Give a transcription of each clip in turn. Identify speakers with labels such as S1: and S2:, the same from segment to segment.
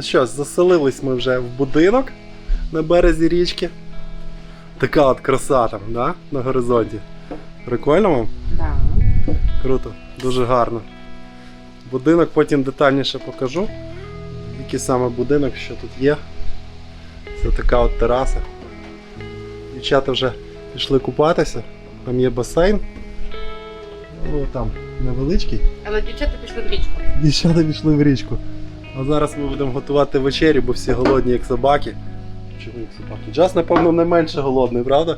S1: Ну що ж, заселились ми вже в будинок на березі річки. Така от краса там, да? на горизонті. Прикольно вам?
S2: Да.
S1: Круто, дуже гарно. Будинок потім детальніше покажу. Який саме будинок, що тут є. Це така от тераса. Дівчата вже пішли купатися. Там є басейн. Ну там невеличкий.
S2: Але дівчата пішли в річку.
S1: Дівчата пішли в річку. А зараз ми будемо готувати вечерю, бо всі голодні, як собаки. Чому як собаки? Джаз, напевно, не менше голодний, правда?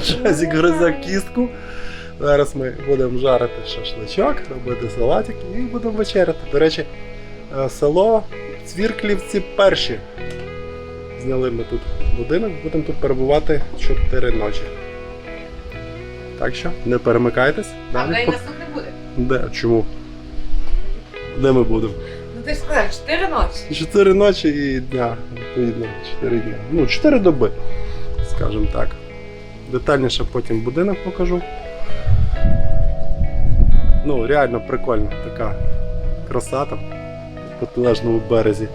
S1: Джазік гризе кістку. Зараз ми будемо жарити шашличок, робити салатик і будемо вечеряти. До речі, е, село Цвірклівці перші. Зняли ми тут будинок, будемо тут перебувати 4 ночі. Так що не перемикайтесь. Далі
S2: в неї
S1: по-
S2: нас тут не буде.
S1: Де? Чому? Де ми будемо?
S2: Ти ж сказав, чотири ночі.
S1: Чотири ночі і дня, відповідно, чотири дня. Ну, чотири доби, скажімо так. Детальніше потім будинок покажу. Ну, реально прикольно, така краса там в протилежному березі.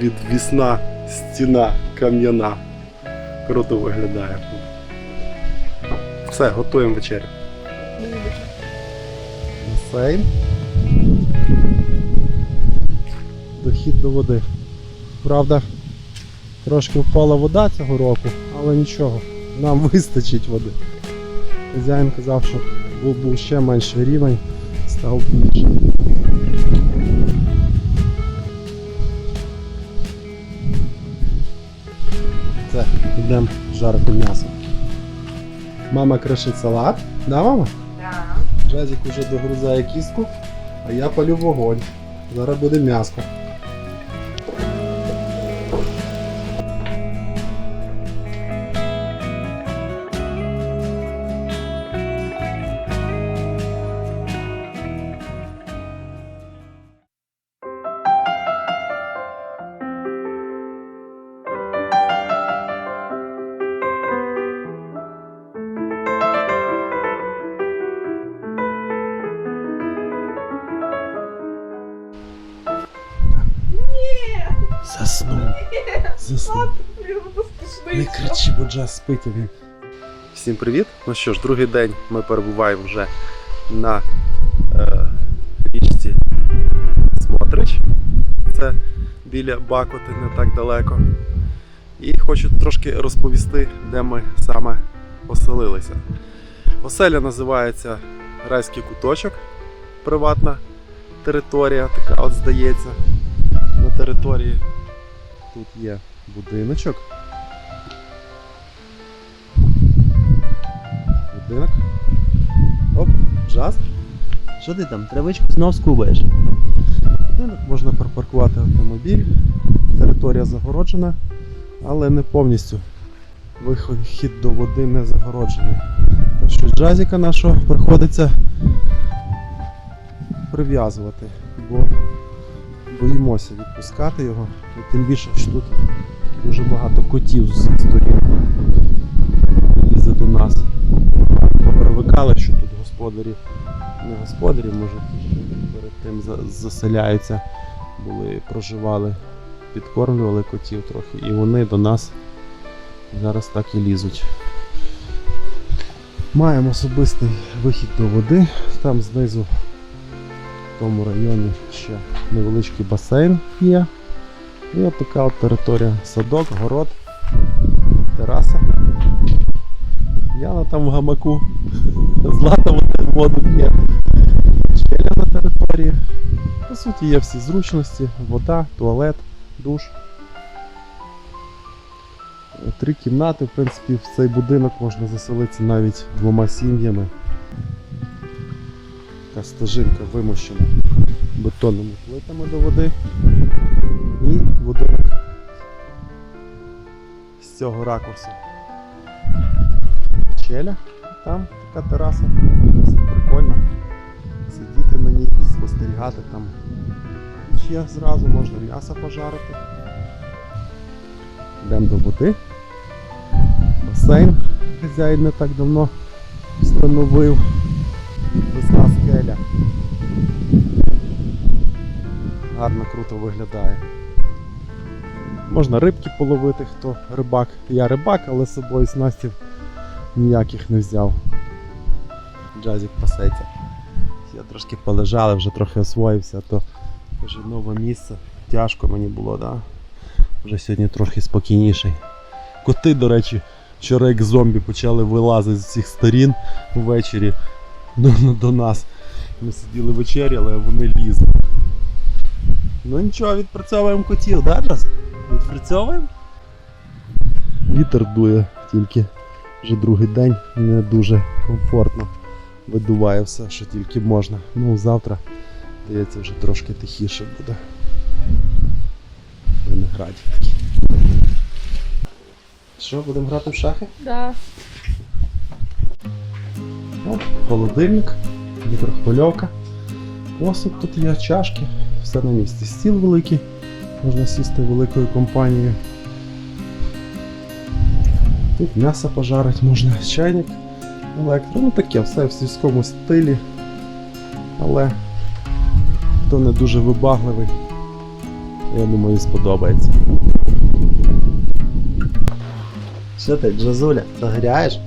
S1: Відвісна стіна кам'яна. Круто виглядає. Все, готуємо вечерю. Басейн. Дохід до води. Правда, трошки впала вода цього року, але нічого, нам вистачить води. Хазяїн казав, що був, був ще менший рівень, став більше. Це, йдемо жарити м'ясо. Мама кришить салат. Да, мама?
S2: Так.
S1: Джазик уже догрузає кістку, а я палю вогонь. Зараз буде м'яско. Заснув. Не кричи, бо джаз спить він. Всім привіт! Ну що ж, другий день ми перебуваємо вже на е, річці Смотрич. Це біля Бакоти, не так далеко. І хочу трошки розповісти, де ми саме оселилися. Оселя називається Райський куточок, приватна територія, така от здається. На території тут є будиночок. Будинок. Оп, джаз. Що ти там? Травичку знов скубаєш. Будинок можна припаркувати автомобіль. Територія загороджена, але не повністю. Вихід до води не загороджений. Так що джазіка нашого приходиться прив'язувати, бо боїмося відпускати його. І тим більше, що тут дуже багато котів з усіх сторін лізе до нас. Попривикали, що тут господарі, не господарі, може, перед тим заселяються, були, проживали, підкормлювали котів трохи, і вони до нас зараз так і лізуть. Маємо особистий вихід до води, там знизу в тому районі ще невеличкий басейн є. І от така от територія. Садок, город, тераса. Яна там в гамаку. Злата воду п'є. Челя на території. По суті, є всі зручності, вода, туалет, душ. Три кімнати, в принципі, в цей будинок можна заселитися навіть двома сім'ями. Така стежинка вимощена бетонними плитами до води. Будинок з цього ракурсу. Челя, там така тераса. Досить прикольно. Сидіти на ній, спостерігати там. Ще зразу можна м'ясо пожарити. Йдемо до води. Басейн хазяїн не так давно встановив. Весна скеля. гарно, круто виглядає. Можна рибки половити, хто рибак. Я рибак, але з собою снастів ніяких не взяв. Джазік пасеться. Я трошки полежали, вже трохи освоївся, то вже нове місце. Тяжко мені було, да? Вже сьогодні трохи спокійніший. Коти, до речі, вчора як зомбі почали вилазити з цих сторін ввечері до, до нас. Ми сиділи вечеряли, а вони лізли. Ну нічого, відпрацьовуємо котів, да, Джаз? Відпрацьовуємо? Вітер дує тільки вже другий день, не дуже комфортно. Видуває все, що тільки можна. Ну, завтра, здається, вже трошки тихіше буде. Винограді такі. Що, будемо грати в шахи?
S2: Да.
S1: О, холодильник, мікрохвильовка, посуд тут є, чашки, все на місці. Стіл великий, можна сісти великою компанією. Тут м'ясо пожарити можна, чайник, електро, ну таке, все в сільському стилі. Але хто не дуже вибагливий, я думаю, сподобається. Що ти, Джазуля, загряєш?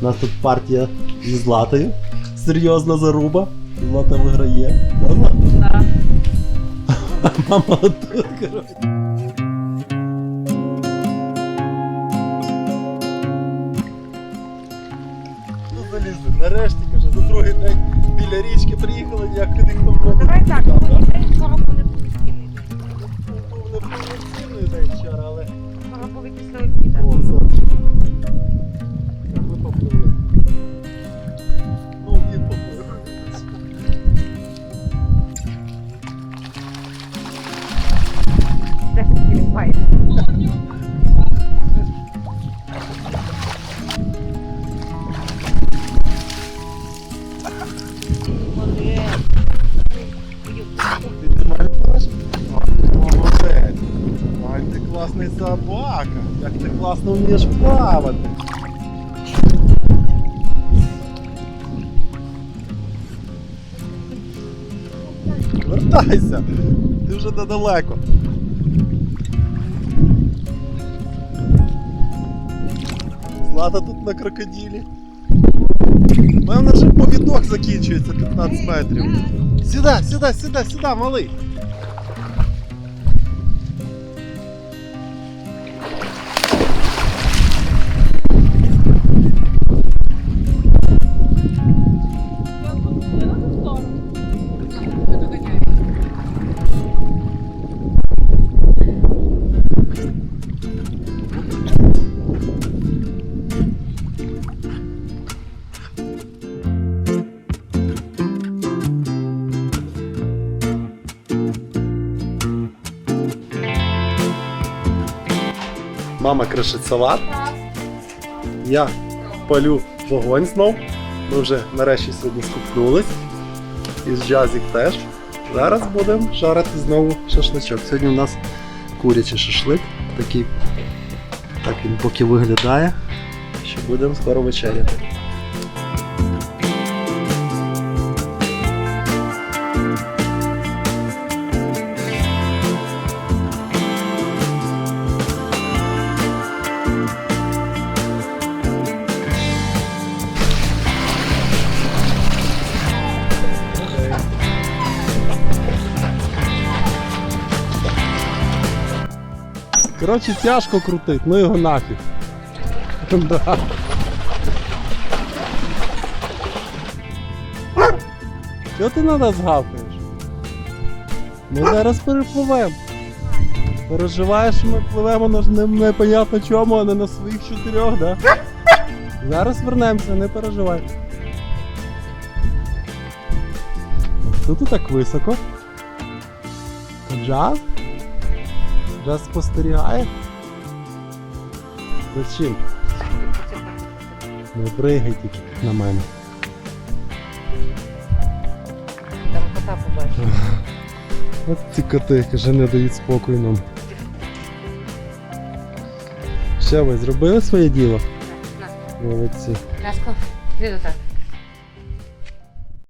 S1: У нас тут партія зі Златою. Серйозна заруба. Злата виграє. Правда?
S2: Да.
S1: Мама тут, коротше. Ну залізли, нарешті, каже, за другий день біля річки приїхали, ніяк ніхто в воду.
S2: Давай так,
S1: не
S2: мені цей скоро буде повноцінний.
S1: Ну, був не повноцінний день вчора, але
S2: Скоро буде після обіду.
S1: О, сонечко.
S2: Ти
S1: собака. Як ти класно вмієш плавати. Вертайся. Ти вже недалеко. Злата тут на крокодилі. У мене вже повідок закінчується 15 метрів. Сюди, сюди, сюди, сюди, малий. Мама кришить салат. Я палю вогонь знов. Ми вже нарешті сьогодні скупнулись. І з джазік теж. Зараз будемо жарити знову шашличок. Сьогодні у нас курячий шашлик. Такий, так він поки виглядає. Що будемо скоро вечеряти. Коротше, тяжко крутить, ну його нафіг. Да. Чого ти на нас гавкаєш? Ми зараз перепливемо. Переживаєш, що ми пливемо на не- непонятно чому, а не на своїх чотирьох, да? Зараз вернемося, не переживай. Тут так високо? Джаз? Джаз спостерігає? За чим? Не пригай тільки на мене.
S2: Там кота побачив.
S1: От ці коти, каже, не дають спокою нам. Що ви зробили своє діло? Молодці.
S2: Ляшко, іди до тата.